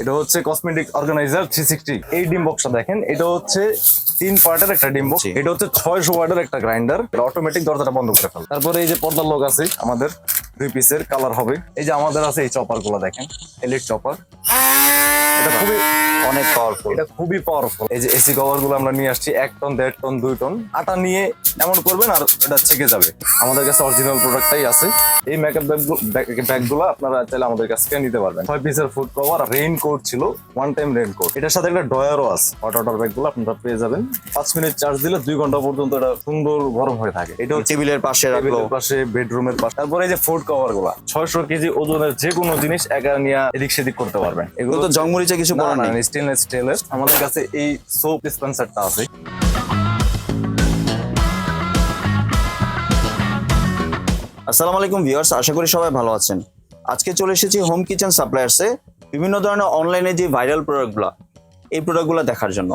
এটা হচ্ছে cosmetic organiser three sixty এই ডিম বক্সটা দেখেন এটা হচ্ছে তিন পার্টের একটা ডিম বক্স এটা হচ্ছে ছয়শো ওয়ার্ডের একটা গ্রাইন্ডার এটা অটোমেটিক দরজাটা বন্ধ করে ফেলে তারপরে এই যে পর্দার লোক আছে আমাদের দুই পিসের কালার হবে। এই যে আমাদের আছে এই চপারগুলো দেখেন এলিট চপার এটা খুবই অনেক পাওয়ারফুল এটা খুবই পাওয়ারফুল এই যে এসি কভারগুলো আমরা নিয়ে আসছি এক টন দেড় টন দুই টন আটা নিয়ে এমন করবেন আর এটা ছেকে যাবে। আমাদের কাছে অরিজিনাল প্রোডাক্টটাই আছে। এই মেকআপ ব্যাগগুলো আপনারা চাইলে আমাদের কাছ থেকে নিতে পারবেন। ছয় পিসের ফুড কভার রেইন কোট ছিল ওয়ান টাইম রেইন কোট এটার সাথে একটা ডয়ারও আছে। হট ওয়াটার ব্যাগগুলো আপনারা পেয়ে যাবেন। পাঁচ মিনিট চার্জ দিলে দুই ঘণ্টা পর্যন্ত এটা সুন্দর গরম হয়ে থাকে। এটা টেবিলের পাশে রাখল। পাশে বেডরুমের পাশে। তারপরে এই যে ফুড কভারগুলা ছয়শো কেজি ওজনের যে কোনো জিনিস একা নিয়ে এদিক সেদিক করতে পারবেন। এগুলো তো জংমরিচে কিছু না, স্টেনলেস স্টিলের আমাদের কাছে এই সোপ ডিসপেন্সারটা আছে। আসসালামু আলাইকুম ভিউয়ার্স আশা করি সবাই ভালো আছেন। আজকে চলে এসেছি হোম কিচেন সাপ্লায়ার্সে বিভিন্ন ধরনের অনলাইনে যে ভাইরাল প্রোডাক্টগুলো এই প্রোডাক্টগুলো দেখার জন্য।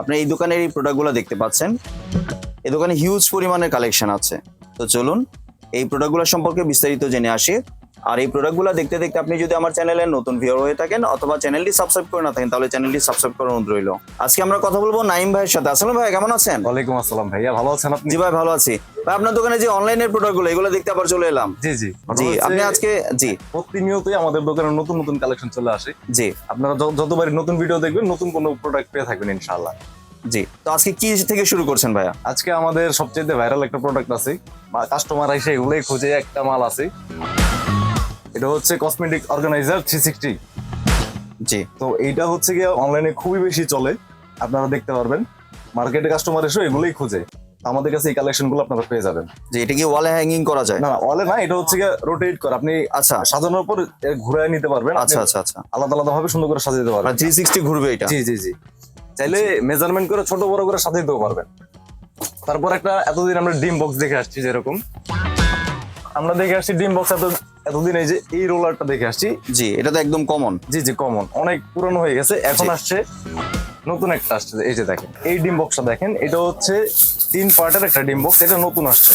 আপনি এই দোকানের এই প্রোডাক্টগুলো দেখতে পাচ্ছেন। এই দোকানে হিউজ পরিমাণের কালেকশন আছে। তো চলুন, এই প্রোডাক্টগুলো সম্পর্কে বিস্তারিত জেনে আসি। আর এই প্রোডাক্টগুলো দেখতে দেখতে আপনি যদি আমার চ্যানেলে নতুন ভিউয়ার হয়ে থাকেন অথবা চ্যানেলটি সাবস্ক্রাইব করে না থাকেন তাহলে চ্যানেলটি সাবস্ক্রাইব করার অনুরোধ রইল। আজকে আমরা কথা বলব নাইম ভাইয়ের সাথে। আসলে ভাই কেমন আছেন? ওয়ালাইকুম আসসালাম ভাইয়া ভালো আছেন আপনি? জি ভাই ভালো আছি। ভাই আপনার দোকানে যে অনলাইনের প্রোডাক্টগুলো এগুলো দেখতে আবার চলে এলাম। জি জি। জি আপনি আজকে জি। প্রতিনিয়তই আমাদের দোকানে নতুন নতুন কালেকশন চলে আসে। জি। আপনারা যতবারই নতুন ভিডিও দেখবেন নতুন কোনো প্রোডাক্ট পেয়ে থাকবেন ইনশাআল্লাহ। জি। তো আজকে কি থেকে শুরু করছেন ভাইয়া? আজকে আমাদের সবচেয়ে ভাইরাল একটা প্রোডাক্ট আছে। বা কাস্টমার এসে এগুলোই খুঁজে একটা মাল আছে। এটা হচ্ছে কসমেটিক অর্গানাইজার থ্রি সিক্সটি জি। তো এইটা হচ্ছে গিয়ে অনলাইনে খুবই বেশি চলে আপনারা দেখতে পারবেন। মার্কেটে কাস্টমার এসে এগুলোই খুঁজে। আমাদের কাছে এই কালেকশনগুলো আপনারা পেয়ে যাবেন। যে এটা কি ওয়ালে হ্যাঙ্গিং করা যায়? না না ওয়ালে না এটা হচ্ছে গিয়ে রোটেট করে। আপনি আচ্ছা। সাজানোর পর ঘুরে নিতে পারবেন। আচ্ছা আচ্ছা আচ্ছা। আলাদা আলাদা ভাবে সুন্দর করে সাজিয়ে দিতে পারবেন। থ্রি সিক্সটি ঘুরবে এটা? জি জি জি। চাইলে মেজারমেন্ট করে ছোট বড় করে সাজিয়ে দিতে পারবেন। তারপর একটা এতদিন আমরা ডিম বক্স দেখে আসছি যেরকম। আমরা দেখে আসছি ডিম বক্স এত এতদিন এই যে এই রোলারটা দেখে আসছি। জি এটা তো একদম কমন জি জি কমন অনেক পুরনো হয়ে গেছে এখন আসছে নতুন একটা আসছে এই যে দেখেন। এই ডিম বক্সটা দেখেন এটা হচ্ছে তিন পার্টের একটা ডিম বক্স এটা নতুন আসছে।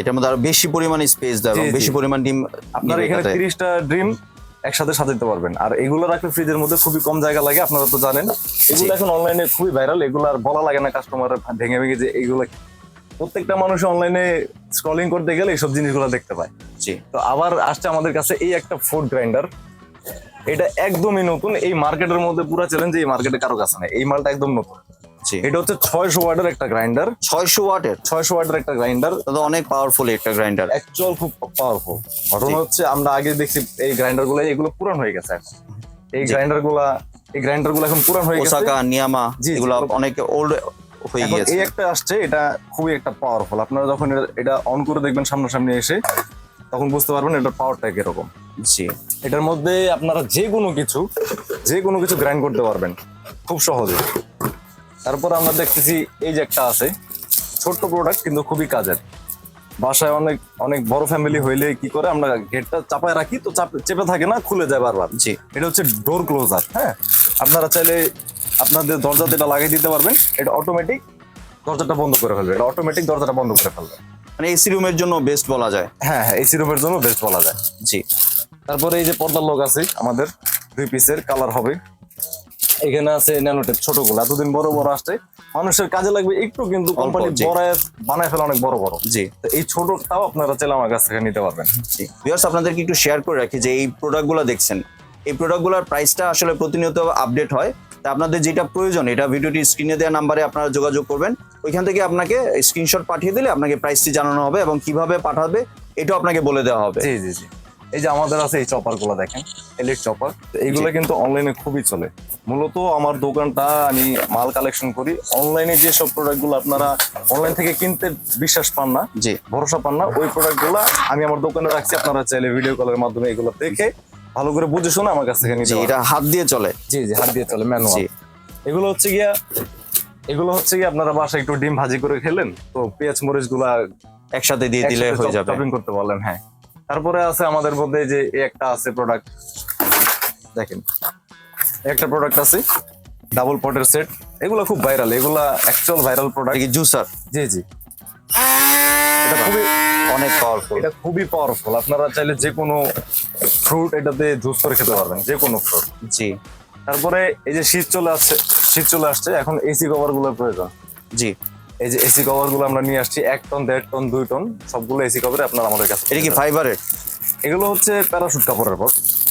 এটার মধ্যে আরও বেশি পরিমাণ স্পেস দেয় এবং। বেশি পরিমাণ ডিম আপনার এখানে এটাতে। তিরিশটা ড্রিম একসাথে সাজাতে পারবেন। আর এগুলো রাখলে ফ্রিজের মধ্যে খুবই কম জায়গা লাগে আপনারা তো জানেন। এগুলো এখন অনলাইনে খুবই ভাইরাল এগুলো আর বলা লাগে না কাস্টমার ভেঙে ভেঙে যে এগুলো প্রত্যেকটা মানুষ অনলাইনে স্ক্রলিং করতে গেলে এইসব জিনিসগুলো দেখতে পায়। জি। তো আবার আসছে আমাদের কাছে এই একটা ফুড গ্রাইন্ডার এটা একদমই নতুন। এই মার্কেটের মধ্যে পুরো চ্যালেঞ্জ এই মার্কেটে কারও কাছে নেই। এই মালটা একদম নতুন। জি। এটা হচ্ছে ছয়শো ওয়ার্ডের একটা গ্রাইন্ডার ছয়শো ওয়াটের? ছয়শো ওয়ার্ডের একটা গ্রাইন্ডার তো অনেক পাওয়ারফুল একটা গ্রাইন্ডার অ্যাকচুয়াল খুব পাওয়ারফুল ঘটনা হচ্ছে আমরা আগে দেখছি এই গ্রাইন্ডারগুলো এগুলো পুরান হয়ে গেছে এখন। এই গ্রাইন্ডারগুলা এই গ্রাইন্ডারগুলো এখন পুরান হয়ে গেছে। ওসাকা নিয়ামা এগুলো অনেক ওল্ড এখন এই একটা আসছে এটা খুবই একটা পাওয়ারফুল আপনারা যখন এটা- অন করে দেখবেন সামনাসামনি এসে তখন বুঝতে পারবেন এটার পাওয়ারটা কীরকম। জি। এটার মধ্যে আপনারা যে কোনো কিছু যে কোনো কিছু গ্রাইন্ড করতে পারবেন খুব সহজে। তারপর আমরা দেখতেছি এই যে একটা আছে ছোট্ট প্রোডাক্ট কিন্তু খুবই কাজের। বাসায় অনেক অনেক বড় ফ্যামিলি হইলে কি করে আমরা গেটটা চাপায় রাখি তো চাপ- চেপে থাকে না খুলে যায় বারবার। জি। এটা হচ্ছে ডোর ক্লোজার হ্যাঁ? আপনারা চাইলে আপনাদের দরজাতে এটা লাগিয়ে দিতে পারবেন এটা অটোমেটিক দরজাটা বন্ধ করে ফেলবে। এটা অটোমেটিক দরজাটা বন্ধ করে ফেলবে। মানে এসি রুমের জন্য বেস্ট বলা যায়। হ্যাঁ হ্যাঁ এসি রুমের জন্য বেস্ট বলা যায়। জি। তারপরে এই যে পর্দার লোক আছে আমাদের দুই পিসের কালার হবে। এখানে আছে ন্যানোটেপ ছোটগুলো এতদিন বড় বড় আসছে। মানুষের কাজে লাগবে একটু কিন্তু কোম্পানি বড় বানায় ফেলে অনেক বড় বড়। জি। তো এই ছোটটাও আপনারা চাইলে আমার কাছ থেকে নিতে পারবেন। জি। ভিউয়ার্স আপনাদেরকে একটু শেয়ার করে রাখি যে এই প্রোডাক্টগুলো দেখছেন। এই প্রোডাক্টগুলোর প্রাইসটা আসলে প্রতিনিয়ত আপডেট হয়। তা আপনাদের যেটা প্রয়োজন এটা ভিডিওটি স্ক্রিনে দেওয়া নাম্বারে আপনারা যোগাযোগ করবেন। ওইখান থেকে আপনাকে স্ক্রিনশট পাঠিয়ে দিলে আপনাকে প্রাইসটি জানানো হবে এবং কীভাবে পাঠাবে এটাও আপনাকে বলে দেওয়া হবে। জি জি জি। এই যে আমাদের আছে এই চপারগুলো দেখেন এলিট চপার। এইগুলো কিন্তু অনলাইনে খুবই চলে। মূলত আমার দোকানটা আমি মাল কালেকশন করি। অনলাইনে যে সব প্রোডাক্টগুলো আপনারা অনলাইন থেকে কিনতে বিশ্বাস পান না জি। ভরসা পান না ওই প্রোডাক্টগুলো আমি আমার দোকানে রাখছি। আপনারা চাইলে ভিডিও কলের মাধ্যমে এগুলো দেখে ভালো করে বুঝে শুনে আমার কাছ থেকে নিতে এটা হাত দিয়ে চলে। জি জি হাত দিয়ে চলে ম্যানুয়াল এগুলো হচ্ছে গিয়া এগুলো হচ্ছে গিয়া আপনারা বাসায় একটু ডিম ভাজি করে খেলেন তো পেঁয়াজ মরিচগুলা একসাথে দিয়ে দিলে হয়ে যাবে। শপিং করতে পারলেন হ্যাঁ। তারপরে আছে আমাদের মধ্যে যে একটা আছে প্রোডাক্ট দেখেন একটা প্রোডাক্ট আছে ডাবল পটের সেট এগুলো খুব ভাইরাল এগুলা অ্যাকচুয়াল ভাইরাল প্রোডাক্ট কি জুসার জি জি। এটা খুবই অনেক পাওয়ারফুল এটা খুবই পাওয়ারফুল আপনারা চাইলে যে কোনো ফ্রুট এটাতে জুস করে খেতে পারবেন যে কোনো ফ্রুট জি। তারপরে এই যে শীত চলে আসছে শীত চলে আসছে এখন এসি কভারগুলোর প্রয়োজন। জি। এই যে এসি কভারগুলো আমরা নিয়ে আসছি এক টন দেড় টন দুই টন সবগুলো এসি কভারে আপনার আমাদের কাছে এটা কি ফাইবারের এগুলো হচ্ছে প্যারাশুট কাপড়ের পর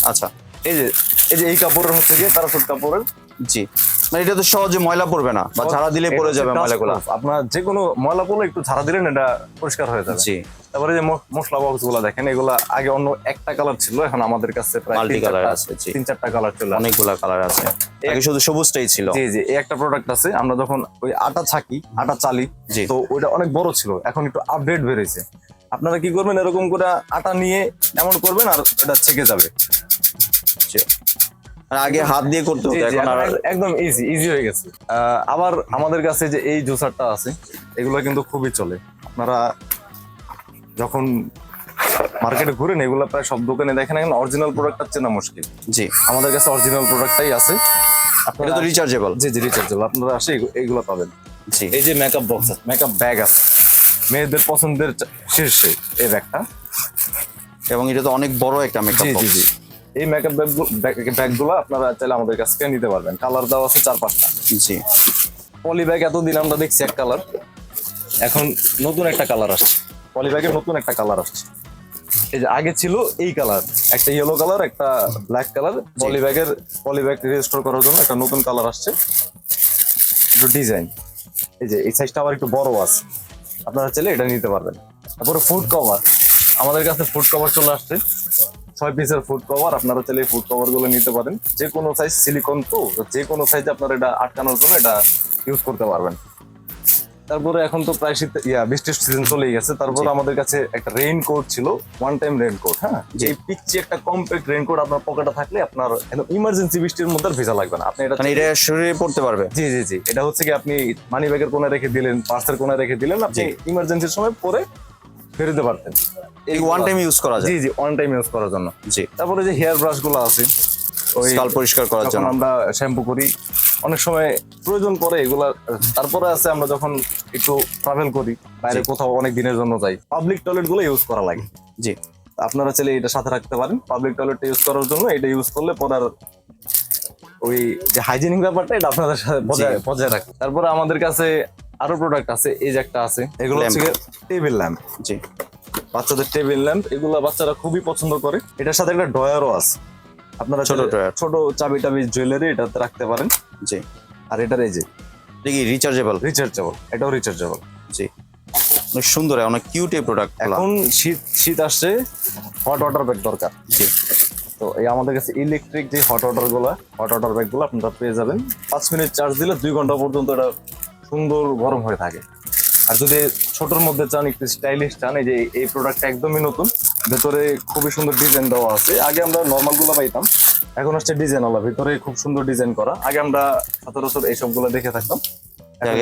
আচ্ছা। এই যে এই যে এই কাপড়ের হচ্ছে গিয়ে প্যারাশুট কাপড়ের জি। মানে এটা তো সহজে ময়লা পড়বে না বা ঝাড়া দিলে পড়ে যাবে ময়লাগুলো। আপনার যে কোনো ময়লা পড়লে একটু ঝাড়া দিলেন এটা পরিষ্কার হয়ে যাবে। জি। তারপরে যে মশলা বক্সগুলা দেখেন এগুলা আগে অন্য একটা কালার ছিল এখন আমাদের কাছে প্রায় colour চারটা- আছে, তিন চারটা কালার চলে আসে। অনেকগুলা কালার আছে। আগে শুধু সবুজটাই ছিল। জি জি একটা প্রোডাক্ট আছে আমরা যখন ওই আটা ছাকি আটা চালি। তো ওইটা অনেক বড় ছিল এখন একটু আপডেট বেড়েছে। আপনারা কি করবেন এরকম করে আটা নিয়ে এমন করবেন আর এটা ছেকে যাবে। আগে হাত দিয়ে করতে হতো। এখন আর একদম ইজি ইজি হয়ে গেছে। আবার আমাদের কাছে যে এই জুসারটা আছে এগুলো কিন্তু খুবই চলে। আপনারা যখন মার্কেটে ঘুরেন এগুলো প্রায় সব দোকানে দেখেন এখন অরিজিনাল প্রোডাক্টটা চেনা মুশকিল। জি। আমাদের কাছে অরিজিনাল প্রোডাক্টটাই আছে। এটা তো রিচার্জেবল জি জি রিচার্জেবল আপনারা আসে এগু- এগুলো পাবেন। জি। এই যে মেকআপ বক্স আছে মেকআপ ব্যাগ আছে। মেয়েদের পছন্দের শীর্ষে এই ব্যাগটা এবং এটা তো অনেক বড় একটা মেকআপ জি জি জি। এই মেকআপ ব্যাগগুলো আপনারা চাইলে আমাদের কাছ থেকে নিতে পারবেন। কালার দেওয়া আছে চার পাঁচটা। জি। পলি ব্যাগ এতদিন আমরা দেখছি এক কালার এখন নতুন একটা কালার আসছে। পলি ব্যাগের নতুন একটা কালার আসছে। এই যে আগে ছিল এই কালার একটা ইয়েলো কালার একটা ব্ল্যাক কালার পলি ব্যাগের পলি ব্যাগ রেজিস্টার করার জন্য একটা নতুন কালার আসছে। একটু ডিজাইন এই যে এই সাইজটা আবার একটু বড় আছে। আপনারা চাইলে এটা নিতে পারবেন। তারপরে ফুড কভার আমাদের কাছে ফুড কভার চলে আসছে। ছয় পিসের ফুড কভার আপনারা চাইলে ফুড কভারগুলো নিতে পারেন। যে কোনো সাইজ সিলিকন তো যে কোনো সাইজে আপনারা এটা আটকানোর জন্য এটা ইউজ করতে পারবেন। তারপরে এখন তো প্রায় শীত ইয়া বৃষ্টির সিজন চলেই গেছে। তারপরে আমাদের কাছে একটা রেইন কোট ছিল ওয়ান টাইম রেইন কোট হ্যাঁ যে পিচ্ছি একটা কম্প্যাক্ট রেইন কোট আপনার পকেটে থাকলে আপনার ইমার্জেন্সি বৃষ্টির মধ্যে ভেজা লাগবে না। আপনি এটা মানে এটা শরীরে পড়তে পারবে। জি জি জি। এটা হচ্ছে কি আপনি মানি ব্যাগের কোণে রেখে দিলেন পার্সের কোণে রেখে দিলেন আপনি ইমার্জেন্সির সময় পরে ফেরতে পারতেন। এই ওয়ান টাইম ইউজ করা যায়? জি জি ওয়ান টাইম ইউজ করার জন্য। জি। তারপরে যে হেয়ার ব্রাশগুলো আছে ওই স্কাল পরিষ্কার করার জন্য। আমরা শ্যাম্পু করি অনেক সময় প্রয়োজন পড়ে এগুলা তারপরে আছে আমরা যখন একটু ট্রাভেল করি বাইরে কোথাও অনেক দিনের জন্য যাই পাবলিক টয়লেটগুলো ইউজ করা লাগে। জি। আপনারা চাইলে এটা সাথে রাখতে পারেন। পাবলিক টয়লেটটা ইউজ করার জন্য এটা ইউজ করলে পরে আর ওই যে হাইজিনিক ব্যাপারটা এটা আপনাদের সাথে বজায় বজায় রাখে। তারপরে আমাদের কাছে আরও প্রোডাক্ট আছে এই যে একটা আছে। এগুলো. হচ্ছে টেবিল ল্যাম্প জি। বাচ্চাদের টেবিল ল্যাম্প এগুলো বাচ্চারা খুবই পছন্দ করে। এটার সাথে একটা ড্রয়ারও আছে। আপনারা ছোট drawer। ছোট চাবি টাবি জুয়েলারি এটাতে রাখতে পারেন। জি। আর এটার এই যে দেখি রিচার্জেবল রিচার্জেবল এটাও রিচার্জেবল জি। অনেক সুন্দর অনেক কিউট এই প্রোডাক্ট এখন শীত শীত আসছে হট ওয়াটার ব্যাগ দরকার। জি। তো এই আমাদের কাছে ইলেকট্রিক যে হট ওয়াটারগুলা হট ওয়াটার ব্যাগগুলো আপনারা পেয়ে যাবেন। পাঁচ মিনিট চার্জ দিলে দুই ঘণ্টা পর্যন্ত এটা সুন্দর গরম হয়ে থাকে। আর যদি ছোটর মধ্যে চান একটু স্টাইলিশ চান এই যে এই প্রোডাক্টটা একদমই নতুন ভেতরে খুবই সুন্দর ডিজাইন দেওয়া আছে। আগে আমরা নর্মালগুলো পাইতাম এখন হচ্ছে ডিজাইনওয়ালা ভেতরে ভিতরে খুব সুন্দর ডিজাইন করা। আগে আমরা সচরাচর এইসবগুলো দেখে থাকতাম।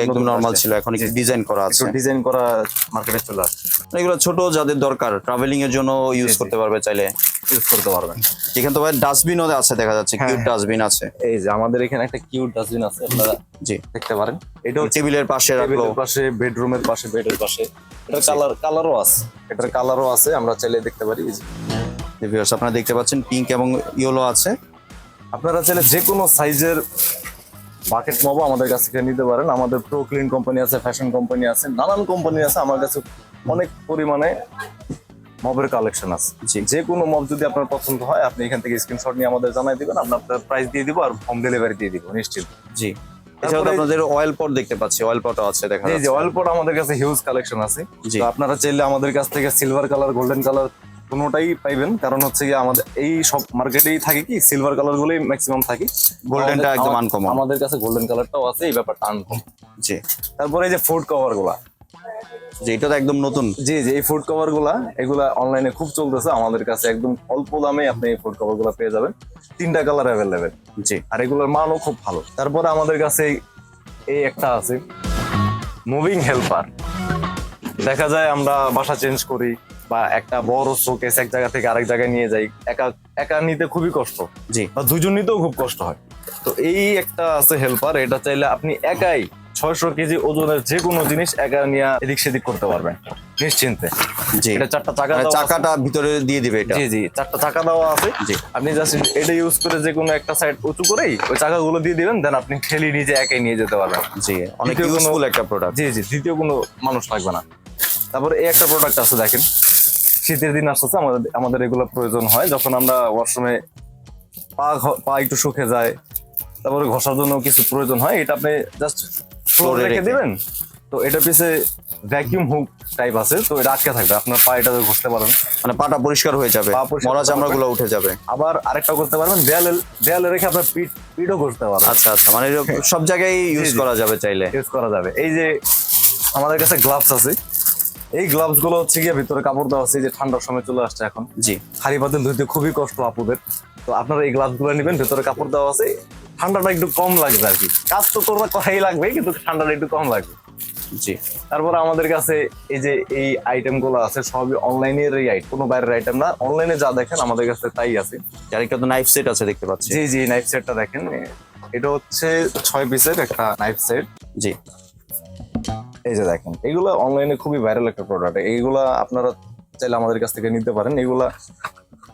একদম নর্মাল ছিল এখন একটু ডিজাইন করা আছে। ডিজাইন করা মার্কেটে চলে আসছে। এগুলো ছোট যাদের দরকার ট্রাভেলিং এর জন্য ইউজ করতে পারবে চাইলে। ইউজ করতে পারবেন। এখানে তো ভাই ডাস্টবিন ডাস্টবিনও আছে দেখা যাচ্ছে হ্যাঁ, কিউট হ্যাঁ। ডাস্টবিন আছে। এই যে আমাদের এখানে একটা কিউট ডাস্টবিন আছে আপনারা জি। দেখতে পারেন। এটা টেবিলের পাশে রাখল। পাশে বেডরুমের পাশে বেডের পাশে। এটার কালার কালারও আছে। এটার কালারও আছে আমরা চাইলে দেখতে পারি এই যে। ভিউয়ার্স আপনারা দেখতে পাচ্ছেন পিঙ্ক এবং ইয়েলো আছে। আপনারা চাইলে যে কোনো সাইজের বাকেট মবও আমাদের কাছ থেকে নিতে পারেন। আমাদের প্রো ক্লিন কোম্পানি আছে ফ্যাশন কোম্পানি আছে নানান কোম্পানি আছে। আমার কাছে অনেক পরিমাণে মবের কালেকশন আছে। যে কোনো মব যদি আপনার পছন্দ হয় আপনি এখান থেকে স্ক্রিনশট নিয়ে আমাদের জানাই দিবেন। আমরা আপনার প্রাইস দিয়ে দিব আর হোম ডেলিভারি দিয়ে দিব নিশ্চিত। জি। এছাড়াও আপনাদের অয়েল পট দেখতে পাচ্ছি অয়েল পটও আছে দেখা জি অয়েল পট আমাদের কাছে হিউজ কালেকশন আছে। আপনারা চাইলে আমাদের কাছ থেকে সিলভার কালার গোল্ডেন কালার কোনোটাই পাইবেন কারণ হচ্ছে কি আমাদের এই সব মার্কেটেই থাকে কি সিলভার কালার গুলোই ম্যাক্সিমাম থাকে। গোল্ডেনটা একদম আনকমন আমাদের কাছে গোল্ডেন কালারটাও আছে এই ব্যাপারটা আনকমন জি। তারপরে এই যে ফুড কভারগুলা। জি এটা তো একদম নতুন। জি জি এই ফুড কভারগুলা এগুলা অনলাইনে খুব চলতেছে আমাদের কাছে একদম অল্প দামে আপনি এই ফুড কভারগুলা পেয়ে যাবেন। তিনটা কালার অ্যাভেলেবেল জি। আর এগুলোর মানও খুব ভালো। তারপরে আমাদের কাছে এই একটা আছে। মুভিং হেল্পার দেখা যায় আমরা বাসা চেঞ্জ করি। বা একটা বড় শোকেস এক জায়গা থেকে আরেক জায়গায় নিয়ে যাই একা একা নিতে খুবই কষ্ট। জি। বা দুজন নিতেও খুব কষ্ট হয়। তো এই একটা আছে হেল্পার এটা চাইলে আপনি একাই ছয়শো কেজি ওজনের যে কোনো জিনিস একা নিয়ে এদিক সেদিক করতে পারবেন নিশ্চিন্তে। জি। এটা চারটা চাকা মানে। চাকাটা ভিতরে দিয়ে দিবে এটা। জি জি চারটা চাকা দেওয়া আছে। জি। আপনি জাস্ট এটা ইউজ করে যে কোনো একটা সাইড উঁচু করেই ওই চাকাগুলো দিয়ে দিবেন দেন আপনি ঠেলি নিজে একাই নিয়ে যেতে পারবেন। জি অনেক ইউজফুল একটা প্রোডাক্ট জি জি দ্বিতীয় কোনো মানুষ লাগবে না। তারপরে এই একটা প্রোডাক্ট আছে দেখেন। শীতের দিন আসতেছে আমাদের আমাদের এগুলো প্রয়োজন হয়। যখন আমরা ওয়াশরুমে পা পা একটু শুকে যায় তারপরে ঘষার জন্য কিছু প্রয়োজন হয় এটা আপনি জাস্ট ফ্লোরে রেখে। দিবেন। তো এটা পিছে ভ্যাকিউম হুক টাইপ আছে তো এটা আটকে থাকবে আপনার পা এটা ঘষতে পারেন মানে পাটা পরিষ্কার হয়ে যাবে মরা করতে চামড়া গুলো উঠে যাবে। আবার আরেকটা করতে পারবেন দেয়ালে দেয়ালে রেখে আপনার পিঠ পিঠও ঘষতে পারবেন। আচ্ছা আচ্ছা মানে সব জায়গায় ইউজ করা যাবে চাইলে। ইউজ করা যাবে। এই যে আমাদের কাছে গ্লাভস আছে এই গ্লাভসগুলো হচ্ছে গিয়ে ভিতরে কাপড় দেওয়া আছে যে ঠান্ডার সময় চলে আসছে এখন। জি। হাড়ি পাতিল ধুইতে খুবই কষ্ট আপুদের। তো আপনারা এই গ্লাভসগুলো নেবেন ভেতরে কাপড় দেওয়া আছে। ঠান্ডাটা একটু কম লাগবে আর কি। কাজ তো করা করাই লাগবে কিন্তু ঠান্ডাটা একটু কম লাগবে। জি। তারপরে আমাদের কাছে এই যে এই আইটেমগুলো আছে সবই অনলাইনের এই আইটেম কোনো বাইরের আইটেম না। অনলাইনে যা দেখেন আমাদের কাছে তাই আছে। যার একটা তো নাইফ সেট আছে দেখতে পাচ্ছি। জি জি নাইফ সেটটা দেখেন। এটা হচ্ছে ছয় পিসের একটা নাইফ সেট জি। এই যে দেখেন এগুলো অনলাইনে খুবই ভাইরাল একটা প্রোডাক্ট এইগুলা আপনারা চাইলে আমাদের কাছ থেকে নিতে পারেন। এগুলা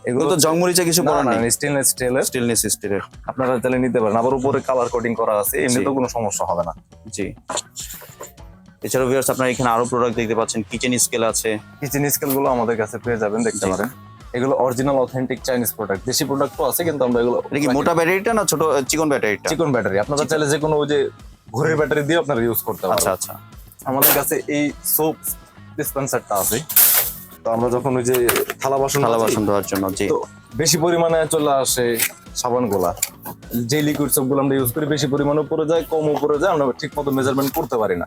এগুলো তো জংমরিচে কিছু করার নেই? স্টেনলেস স্টিলের স্টিলনেস স্টিলের আপনারা চাইলে নিতে পারেন। আবার উপরে কালার কোডিং করা আছে এমনিতেও জি। কোনো সমস্যা হবে না। জি। এছাড়াও ভিউয়ার্স আপনারা এখানে আরও প্রোডাক্ট দেখতে পাচ্ছেন। কিচেন স্কেল আছে। কিচেন স্কেলগুলো আমাদের কাছে পেয়ে যাবেন দেখতে পারেন। এগুলো অরিজিনাল অথেন্টিক চাইনিজ প্রোডাক্ট দেশি প্রোডাক্ট তো আছে কিন্তু আমরা এগুলো এটা কি মোটা ব্যাটারিটা না ছোট চিকন ব্যাটারিটা চিকন ব্যাটারি আপনারা চাইলে যে কোনো ওই যে ঘড়ির ব্যাটারি দিয়ে আপনারা ইউজ করতে আচ্ছা আচ্ছা। আমাদের কাছে এই সোপ ডিসপেন্সারটা আছে। তো আমরা যখন ওই যে থালা বাসন থালা বাসন ধোয়ার জন্য তো বেশি পরিমাণে চলে আসে সাবানগুলা যে লিকুইড সবগুলো আমরা ইউজ করি বেশি পরিমাণে উপরে যায় কম উপরে যায় আমরা ঠিক মতো মেজারমেন্ট করতে পারি না।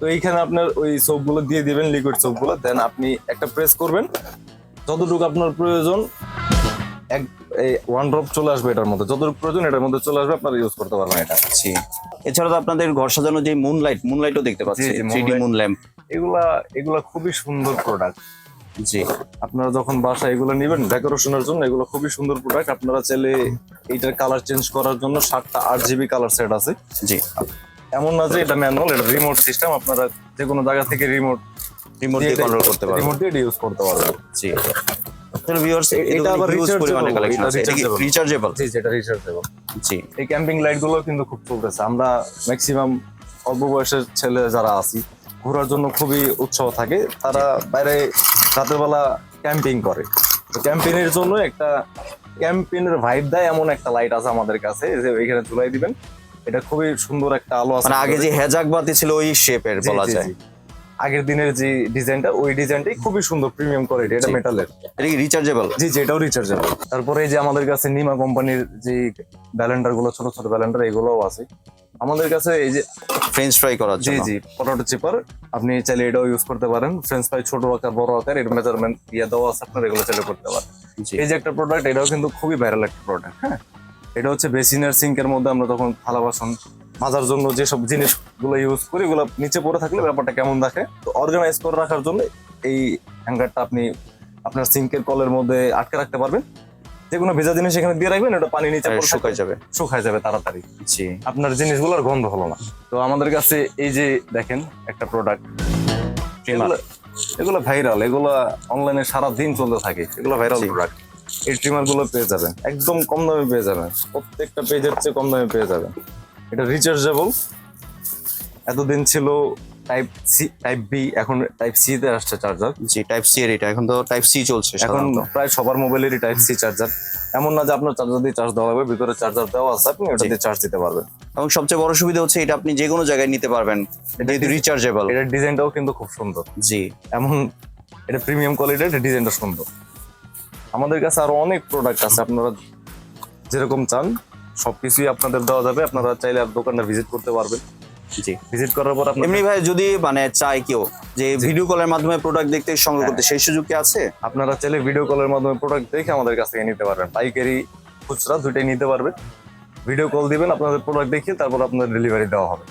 তো এইখানে আপনার ওই সোপগুলো দিয়ে দিবেন লিকুইড সোপগুলো। দেন আপনি একটা প্রেস করবেন। যতটুকু আপনার প্রয়োজন এক ওয়ান ড্রপ চলে আসবে এটার মধ্যে। যতটুকু প্রয়োজন এটার মধ্যে চলে আসবে আপনারা ইউজ করতে পারবেন এটা। জি। এছাড়া তো আপনাদের ঘর সাজানো যে মুন লাইট মুন লাইটও দেখতে পাচ্ছি জি, জি, থ্রি মুন ল্যাম্প এগুলা এগুলা খুবই সুন্দর প্রোডাক্ট জি। আপনারা যখন বাসায় এগুলো নেবেন ডেকোরেশনের জন্য এগুলো খুবই সুন্দর প্রোডাক্ট আপনারা চাইলে এইটার কালার চেঞ্জ করার জন্য সাতটা আট জিবি কালার সেট আছে। জি। এমন না যে এটা ম্যানুয়াল এটা রিমোট সিস্টেম আপনারা যে কোনো জায়গা থেকে রিমোট রিমোট দিয়ে কন্ট্রোল করতে পারবেন। রিমোট দিয়ে ইউজ করতে পারবেন। জি। ভিউয়ার্স এটা এটা আবার পরিমাণে কালেকশন আছে। এটা। রিচার্জেবল জি যেটা রিচার্জেবল জি। এই ক্যাম্পিং লাইটগুলো কিন্তু খুব চলতেছে। আমরা ম্যাক্সিমাম অল্প বয়সের ছেলে যারা আছি ঘোরার জন্য খুবই উৎসাহ থাকে। তারা বাইরে রাতের বেলা ক্যাম্পিং করে। তো ক্যাম্পিং এর জন্য একটা ক্যাম্পিং এর ভাইব দেয় এমন একটা লাইট আছে আমাদের কাছে যে এখানে ঝুলাই দিবেন। এটা খুবই সুন্দর একটা আলো আছে মানে আগে যে হেজাক বাতি ছিল ওই শেপের বলা যায়। আগের দিনের যে ডিজাইনটা ওই ডিজাইনটাই খুবই সুন্দর প্রিমিয়াম কোয়ালিটি এটা মেটালের এটা কি রিচার্জেবল জি জি এটাও রিচার্জেবল তারপরে এই যে আমাদের কাছে নিমা কোম্পানির যে ব্যালেন্ডারগুলো ছোট ছোট ব্যালেন্ডার এগুলোও আছে। আমাদের কাছে এই যে ফ্রেঞ্চ ফ্রাই করার জি জন্য। জি পটেটো চিপার আপনি চাইলে এটাও ইউজ করতে পারেন। ফ্রেঞ্চ ফ্রাই ছোট আকার বড় আকার এর মেজারমেন্ট ইয়ে দেওয়া আছে আপনার এগুলো চাইলে করতে পারেন। এই যে একটা প্রোডাক্ট এটাও কিন্তু খুবই ভাইরাল একটা প্রোডাক্ট হ্যাঁ? এটা হচ্ছে বেসিনের সিঙ্কের মধ্যে আমরা তখন থালা বাসন মাজার জন্য যেসব জিনিসগুলো ইউজ করি এগুলো নিচে পড়ে থাকলে ব্যাপারটা কেমন দেখে? তো অর্গানাইজ করে রাখার জন্য এই হ্যাঙ্গারটা আপনি আপনার সিঙ্কের কলের মধ্যে আটকে রাখতে পারবেন। যে কোনো ভেজা জিনিস এখানে দিয়ে রাখবেন এটা পানি নিচে শুকায় যাবে। শুকায় যাবে তাড়াতাড়ি। জি। আপনার জিনিসগুলোর গন্ধ হলো না। তো আমাদের কাছে এই যে দেখেন একটা প্রোডাক্ট। এগুলো ভাইরাল এগুলো অনলাইনে সারা দিন চলতে থাকে। এগুলো ভাইরাল প্রোডাক্ট এই ট্রিমারগুলো পেয়ে যাবেন। একদম কম দামে পেয়ে যাবেন। প্রত্যেকটা পেজের চেয়ে কম দামে পেয়ে যাবেন। এটা রিচার্জেবল এতদিন ছিল টাইপ সি টাইপ বি এখন টাইপ সি তে আসছে চার্জার জি টাইপ সি এর এটা। এখন তো টাইপ সি চলছে এখন প্রায় সবার মোবাইলেরই টাইপ সি চার্জার এমন না যে আপনার চার্জার দিয়ে চার্জ দেওয়া হবে ভিতরে চার্জার দেওয়া আছে আপনি ওটা দিয়ে চার্জ দিতে পারবেন। এবং সবচেয়ে বড় সুবিধা হচ্ছে এটা আপনি যে কোনো জায়গায় নিতে পারবেন। যেহেতু রিচার্জেবল এটার ডিজাইনটাও কিন্তু খুব সুন্দর। জি। এমন এটা প্রিমিয়াম কোয়ালিটির এটা ডিজাইনটা সুন্দর। আমাদের কাছে আরও অনেক প্রোডাক্ট আছে আপনারা যেরকম চান সবকিছুই আপনাদের দেওয়া যাবে। আপনারা চাইলে আর দোকানটা ভিজিট করতে পারবেন। জি। ভিজিট করার পর এমনি ভাই যদি মানে চাই কেউ যে ভিডিও কলের মাধ্যমে প্রোডাক্ট দেখতে সংগ্রহ হ্যাঁ। করতে সেই সুযোগ কি আছে? আপনারা চাইলে ভিডিও কলের মাধ্যমে প্রোডাক্ট দেখে আমাদের কাছ থেকে নিতে পারবেন। পাইকারি খুচরা দুইটাই নিতে পারবেন। ভিডিও কল দিবেন আপনাদের প্রোডাক্ট দেখিয়ে তারপর আপনাদের ডেলিভারি দেওয়া হবে।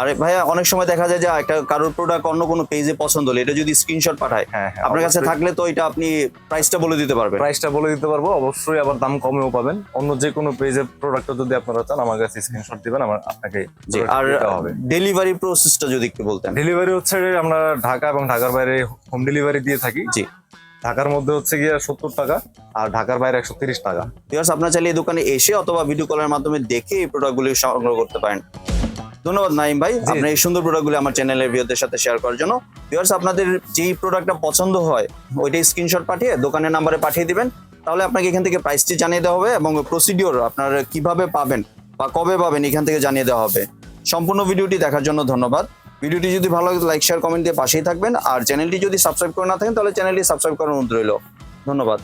আরে ভাইয়া অনেক সময় দেখা যায় যে একটা কারোর প্রোডাক্ট অন্য কোনো পেজে পছন্দ হলো এটা যদি স্ক্রিনশট পাঠায় হ্যাঁ হ্যাঁ আপনার কাছে থাকলে তো এটা আপনি প্রাইসটা বলে দিতে পারবেন। প্রাইসটা বলে দিতে পারব অবশ্যই আবার দাম কমেও পাবেন। অন্য যে কোনো পেজের প্রোডাক্ট যদি আপনারা চান আমার কাছে স্ক্রিনশট দিবেন আমার আপনাকে আর ডেলিভারি প্রসেসটা যদি একটু বলতেন। ডেলিভারি হচ্ছে আমরা ঢাকা এবং ঢাকার বাইরে হোম ডেলিভারি দিয়ে থাকি। জি। ঢাকার মধ্যে হচ্ছে গিয়ে সত্তর টাকা আর ঢাকার বাইরে একশো তিরিশ টাকা। আপনার চাইলে এই দোকানে এসে অথবা ভিডিও কলের মাধ্যমে দেখে এই প্রোডাক্টগুলি সংগ্রহ করতে পারেন। ধন্যবাদ নাইম ভাই। আপনার এই সুন্দর প্রোডাক্টগুলি আমার চ্যানেলের ভিউয়ারদের সাথে শেয়ার করার জন্য। ভিউয়ার্স আপনাদের যেই প্রোডাক্টটা পছন্দ হয় ওইটাই স্ক্রিনশট পাঠিয়ে দোকানের নাম্বারে পাঠিয়ে দিবেন। তাহলে আপনাকে এখান থেকে প্রাইসটি জানিয়ে দেওয়া হবে এবং প্রসিডিওর আপনার কীভাবে পাবেন বা কবে পাবেন এখান থেকে জানিয়ে দেওয়া হবে। সম্পূর্ণ ভিডিওটি দেখার জন্য ধন্যবাদ। ভিডিওটি যদি ভালো লাগে লাইক শেয়ার কমেন্ট দিয়ে পাশেই থাকবেন। আর চ্যানেলটি যদি সাবস্ক্রাইব করে না থাকেন তাহলে চ্যানেলটি সাবস্ক্রাইব করার অনুরোধ রইল। ধন্যবাদ।